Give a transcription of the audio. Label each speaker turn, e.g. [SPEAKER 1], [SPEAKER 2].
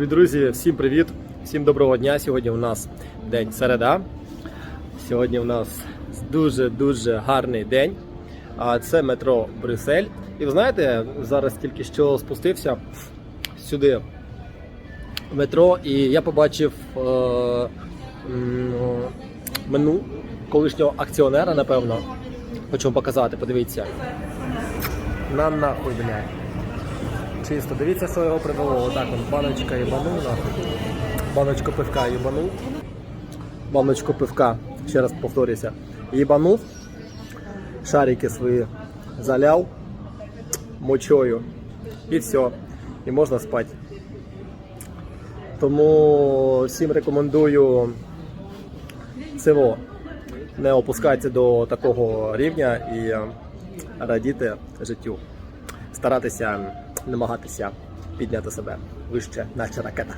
[SPEAKER 1] Друзі, всім привіт, всім доброго дня. Сьогодні у нас день середа. Сьогодні у нас дуже-дуже гарний день. А це метро Брюссель. І ви знаєте, зараз тільки що спустився сюди метро, і я побачив е, мену колишнього акціонера, напевно. Хочу вам показати, подивіться. На нахуй, блядь. Чисто. Дивіться, що його привело. Отак он баночка їбанув. Баночку пивка їбанув. Баночку пивка, ще раз повторюся, їбанув. Шарики свої заляв мочою. І все. І можна спати. Тому всім рекомендую цього не опускатися до такого рівня і радіти життю старатися намагатися підняти себе вище, наче ракета.